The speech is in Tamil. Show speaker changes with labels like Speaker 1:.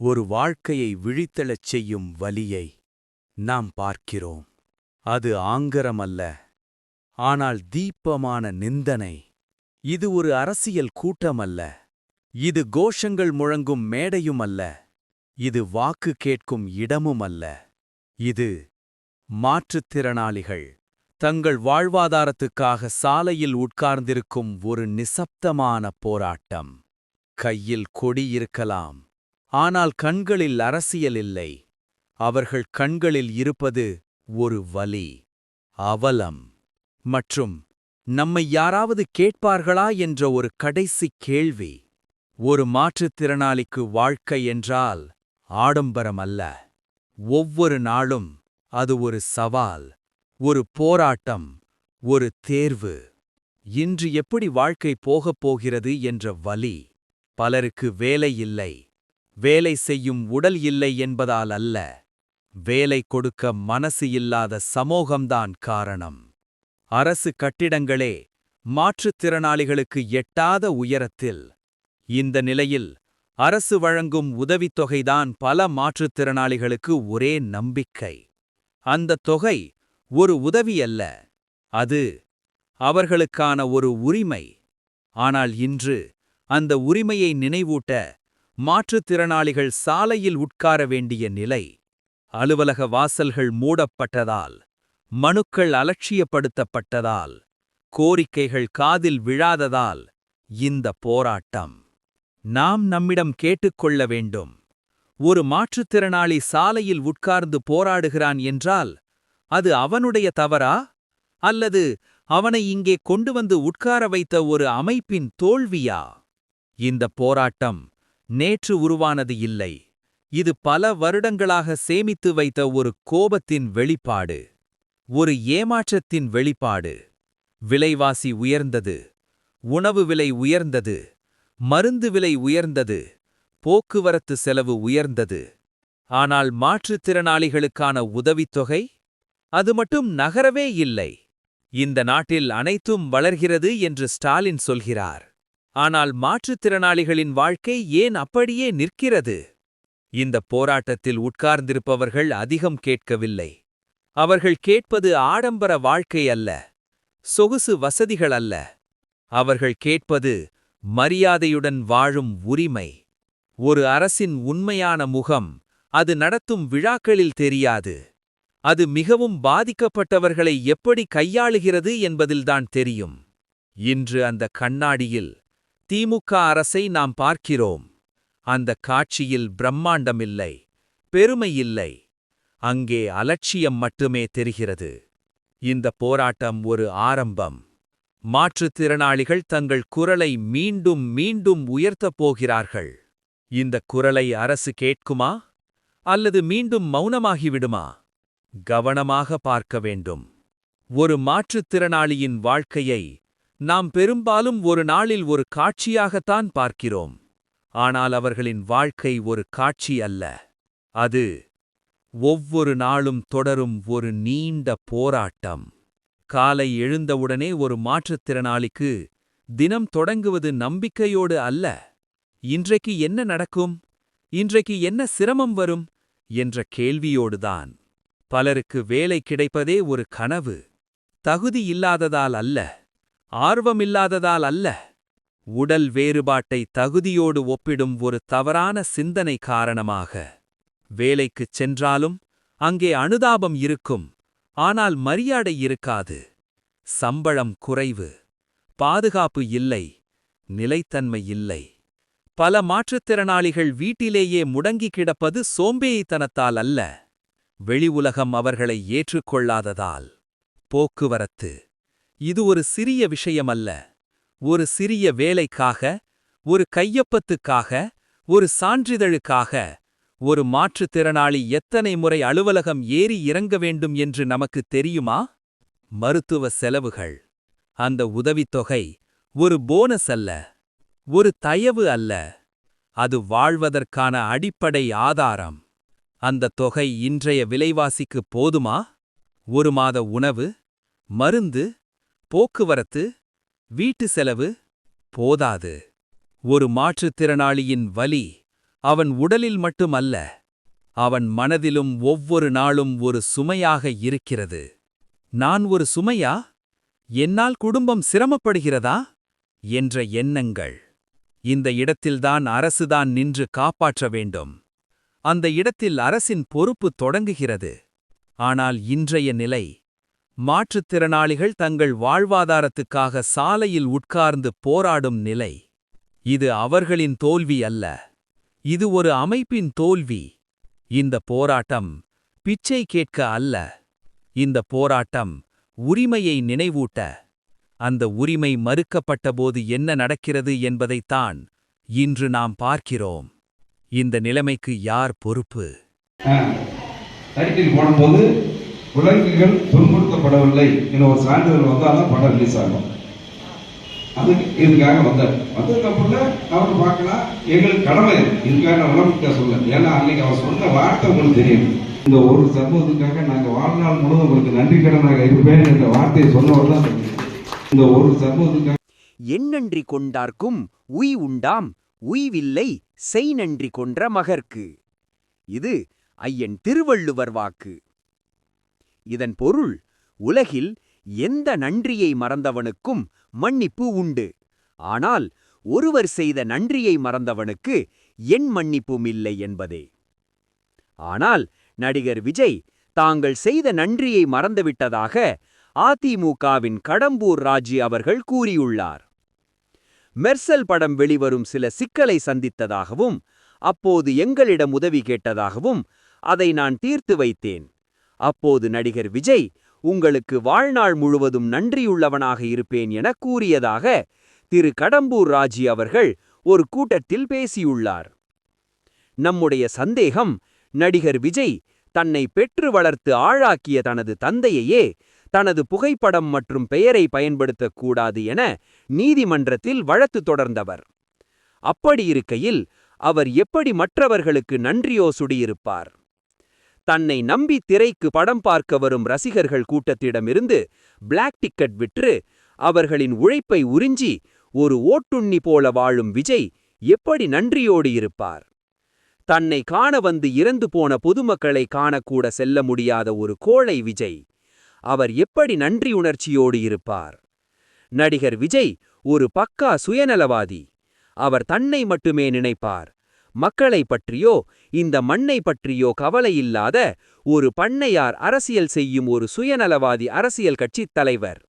Speaker 1: ஒரு வாழ்க்கையை விழித்தெழச் செய்யும் வலியை நாம் பார்க்கிறோம். அது ஆங்கரமல்ல. ஆனால் தீப்பமான நிந்தனை. இது ஒரு அரசியல் கூட்டமல்ல. இது கோஷங்கள் முழங்கும் மேடையுமல்ல. இது வாக்கு கேட்கும் இடமுமல்ல. இது மாற்றுத்திறனாளிகள் தங்கள் வாழ்வாதாரத்துக்காக சாலையில் உட்கார்ந்திருக்கும் ஒரு நிசப்தமான போராட்டம். கையில் கொடி இருக்கலாம். ஆனால் கண்களில் அரசியல் இல்லை. அவர்கள் கண்களில் இருப்பது ஒரு வலி அவலம். மற்றும் நம்மை யாராவது கேட்பார்களா என்ற ஒரு கடைசி கேள்வி ஒரு மாற்றுத்திறனாளிக்கு வாழ்க்கை என்றால் ஆடம்பரம் அல்ல. ஒவ்வொரு நாளும் அது ஒரு சவால் ஒரு போராட்டம் ஒரு தேர்வு. இன்று எப்படி வாழ்க்கை போகப் போகிறது என்ற வலி பலருக்கு வேலை இல்லை. வேலை செய்யும் உடல் இல்லை என்பதால் அல்ல. வேலை கொடுக்க மனசு இல்லாத சமூகம்தான் காரணம். அரசு கட்டிடங்களே மாற்றுத்திறனாளிகளுக்கு எட்டாத உயரத்தில். இந்த நிலையில் அரசு வழங்கும் உதவித்தொகைதான் பல மாற்றுத்திறனாளிகளுக்கு ஒரே நம்பிக்கை. அந்த தொகை ஒரு உதவி அல்ல. அது அவர்களுக்கான ஒரு உரிமை. ஆனால் இன்று அந்த உரிமையை நினைவூட்ட மாற்றுத்திறனாளிகள் சாலையில் உட்கார வேண்டிய நிலை. அலுவலக வாசல்கள் மூடப்பட்டதால் மனுக்கள் அலட்சியப்படுத்தப்பட்டதால் கோரிக்கைகள் காதில் விழாததால் இந்த போராட்டம். நாம் நம்மிடம் கேட்டுக்கொள்ள வேண்டும். ஒரு மாற்றுத்திறனாளி சாலையில் உட்கார்ந்து போராடுகிறான் என்றால் அது அவனுடைய தவறா? அல்லது அவனை இங்கே கொண்டு வந்து உட்கார வைத்த ஒரு அமைப்பின் தோல்வியா? இந்த போராட்டம் நேற்று உருவானது இல்லை. இது பல வருடங்களாக சேமித்து வைத்த ஒரு கோபத்தின் வெளிப்பாடு. ஒரு ஏமாற்றத்தின் வெளிப்பாடு. விலைவாசி உயர்ந்தது. உணவு விலை உயர்ந்தது. மருந்து விலை உயர்ந்தது. போக்குவரத்து செலவு உயர்ந்தது. ஆனால் மாற்றுத்திறனாளிகளுக்கான உதவித்தொகை? அது மட்டும் நகரவே இல்லை. இந்த நாட்டில் அனைத்தும் வளர்கிறது என்று ஸ்டாலின் சொல்கிறார். ஆனால் மாற்றுத்திறனாளிகளின் வாழ்க்கை ஏன் அப்படியே நிற்கிறது? இந்த போராட்டத்தில் உட்கார்ந்திருப்பவர்கள் அதிகம் கேட்கவில்லை. அவர்கள் கேட்பது ஆடம்பர வாழ்க்கை அல்ல சொகுசு வசதிகள் அல்ல. அவர்கள் கேட்பது மரியாதையுடன் வாழும் உரிமை. ஒரு அரசின் உண்மையான முகம் அது நடத்தும் விழாக்களில் தெரியாது. அது மிகவும் பாதிக்கப்பட்டவர்களை எப்படி கையாளுகிறது என்பதில்தான் தெரியும். இன்று அந்த கண்ணாடியில் திமுக அரசை நாம் பார்க்கிறோம். அந்த காட்சியில் பிரம்மாண்டமில்லை பெருமையில்லை. அங்கே அலட்சியம் மட்டுமே தெரிகிறது. இந்த போராட்டம் ஒரு ஆரம்பம். மாற்றுத்திறனாளிகள் தங்கள் குரலை மீண்டும் மீண்டும் உயர்த்தப் போகிறார்கள். இந்த குரலை அரசு கேட்குமா? அல்லது மீண்டும் மௌனமாகிவிடுமா? கவனமாக பார்க்க வேண்டும். ஒரு மாற்றுத்திறனாளியின் வாழ்க்கையை நாம் பெரும்பாலும் ஒரு நாளில் ஒரு காட்சியாகத்தான் பார்க்கிறோம். ஆனால் அவர்களின் வாழ்க்கை ஒரு காட்சி அல்ல. அது ஒவ்வொரு நாளும் தொடரும் ஒரு நீண்ட போராட்டம். காலை எழுந்தவுடனே ஒரு மாற்றுத்திறனாளிக்கு தினம் தொடங்குவது நம்பிக்கையோடு அல்ல. இன்றைக்கு என்ன நடக்கும்? இன்றைக்கு என்ன சிரமம் வரும்? என்ற கேள்வியோடுதான். பலருக்கு வேலை கிடைப்பதே ஒரு கனவு. தகுதி இல்லாததால் அல்ல. ஆர்வமில்லாததால் அல்ல. உடல் வேறுபாட்டை தகுதியோடு ஒப்பிடும் ஒரு தவறான சிந்தனை காரணமாக. வேலைக்குச் சென்றாலும் அங்கே அனுதாபம் இருக்கும். ஆனால் மரியாதை இருக்காது. சம்பளம் குறைவு. பாதுகாப்பு இல்லை. நிலைத்தன்மை இல்லை. பல மாற்றுத்திறனாளிகள் வீட்டிலேயே முடங்கி கிடப்பது சோம்பேறித்தனத்தால் அல்ல. வெளி உலகம் அவர்களை ஏற்றுக்கொள்ளாததால். போக்குவரத்து. இது ஒரு சிறிய விஷயமல்ல. ஒரு சிறிய வேலைக்காக ஒரு கையொப்பத்துக்காக ஒரு சான்றிதழுக்காக ஒரு மாற்றுத்திறனாளி எத்தனை முறை அலுவலகம் ஏறி இறங்க வேண்டும் என்று நமக்கு தெரியுமா? மருத்துவ செலவுகள். அந்த உதவித்தொகை ஒரு போனஸ் அல்ல. ஒரு தயவு அல்ல. அது வாழ்வதற்கான அடிப்படை ஆதாரம். அந்த தொகை இன்றைய விலைவாசிக்கு போதுமா? ஒரு மாத உணவு மருந்து போக்குவரத்து வீட்டு செலவு போதாது. ஒரு மாற்றுத்திறனாளியின் வலி
Speaker 2: அவன் உடலில் மட்டுமல்ல அவன் மனதிலும் ஒவ்வொரு நாளும் ஒரு சுமையாக இருக்கிறது. நான் ஒரு சுமையா? என்னால் குடும்பம் சிரமப்படுகிறதா? என்ற எண்ணங்கள். இந்த இடத்தில்தான் அரசுதான் நின்று காப்பாற்ற வேண்டும். அந்த இடத்தில் அரசின் பொறுப்பு தொடங்குகிறது. ஆனால் இன்றைய நிலை மாற்றுத்திறனாளிகள் தங்கள் வாழ்வாதாரத்துக்காக சாலையில் உட்கார்ந்து போராடும் நிலை. இது அவர்களின் தோல்வி அல்ல. இது ஒரு அமைப்பின் தோல்வி. இந்த போராட்டம் பிச்சை கேட்க அல்ல. இந்த போராட்டம் உரிமையை நினைவூட்ட. அந்த உரிமை மறுக்கப்பட்டபோது என்ன நடக்கிறது என்பதைத்தான் இன்று நாம் பார்க்கிறோம். இந்த நிலைமைக்கு யார் பொறுப்பு?
Speaker 3: போடும்போது விலங்குகள் துன்புறுத்தப்படவில்லை என்ற ஒரு சான்றிதழ் வந்தால் தான் படம் ரிலீஸ் ஆகும். அதுக்கு இதுக்காக வந்தார். வந்ததுக்கப்புறம் அவர் பார்க்கலாம். எங்களுக்கு கடமை இதுக்காக நான் உடம்புக்க சொல்ல ஏன்னா அன்னைக்கு அவர் சொன்ன வார்த்தை உங்களுக்கு தெரியும். இந்த ஒரு சம்பவத்துக்காக நாங்கள் வாழ்நாள் முழுவதும் உங்களுக்கு நன்றி கடனாக இருப்பேன் என்ற வார்த்தையை சொன்னவர் தான் இந்த ஒரு சமூகத்துக்காக
Speaker 1: எண்ணன்றி கொண்டார்க்கும் உய் உண்டாம் உய்வில்லை செய் நன்றி கொன்ற மகர்க்கு. இது ஐயன் திருவள்ளுவர் வாக்கு. இதன் பொருள் உலகில் எந்த நன்றியை மறந்தவனுக்கும் மன்னிப்பு உண்டு. ஆனால் ஒருவர் செய்த நன்றியை மறந்தவனுக்கு என் மன்னிப்பும் இல்லை என்பதே. ஆனால் நடிகர் விஜய் தாங்கள் செய்த நன்றியை மறந்துவிட்டதாக அதிமுகவின் கடம்பூர் ராஜி அவர்கள் கூறியுள்ளார். மெர்சல் படம் வெளிவரும் சில சிக்கலை சந்தித்ததாகவும் அப்போது எங்களிடம் உதவி கேட்டதாகவும் அதை நான் தீர்த்து வைத்தேன். அப்போது நடிகர் விஜய் உங்களுக்கு வாழ்நாள் முழுவதும் நன்றியுள்ளவனாக இருப்பேன் என கூறியதாக திரு கடம்பூர் ராஜி அவர்கள் ஒரு கூட்டத்தில் பேசியுள்ளார். நம்முடைய சந்தேகம் நடிகர் விஜய் தன்னை பெற்று வளர்த்து ஆளாக்கிய தனது தந்தையையே தனது புகைப்படம் மற்றும் பெயரை பயன்படுத்தக்கூடாது என நீதிமன்றத்தில் வழக்கு தொடர்ந்தவர். அப்படியிருக்கையில் அவர் எப்படி மற்றவர்களுக்கு நன்றியோ சுடியிருப்பார்? தன்னை நம்பி திரைக்கு படம் பார்க்க வரும் ரசிகர்கள் கூட்டத்திடமிருந்து பிளாக் டிக்கெட் விற்று அவர்களின் உழைப்பை உறிஞ்சி ஒரு ஓட்டுண்ணி போல வாழும் விஜய் எப்படி நன்றியோடு இருப்பார்? தன்னை காண வந்து இறந்து போன பொதுமக்களை காணக்கூட செல்ல முடியாத ஒரு கோழை விஜய் அவர் எப்படி நன்றியுணர்ச்சியோடு இருப்பார்? நடிகர் விஜய் ஒரு பக்கா சுயநலவாதி அவர் தன்னை மட்டுமே நினைப்பார் மக்களை பற்றியோ இந்த மண்ணை பற்றியோ கவலையில்லாத ஒரு பண்ணையார் அரசியல் செய்யும் ஒரு சுயநலவாதி அரசியல் கட்சித் தலைவர்.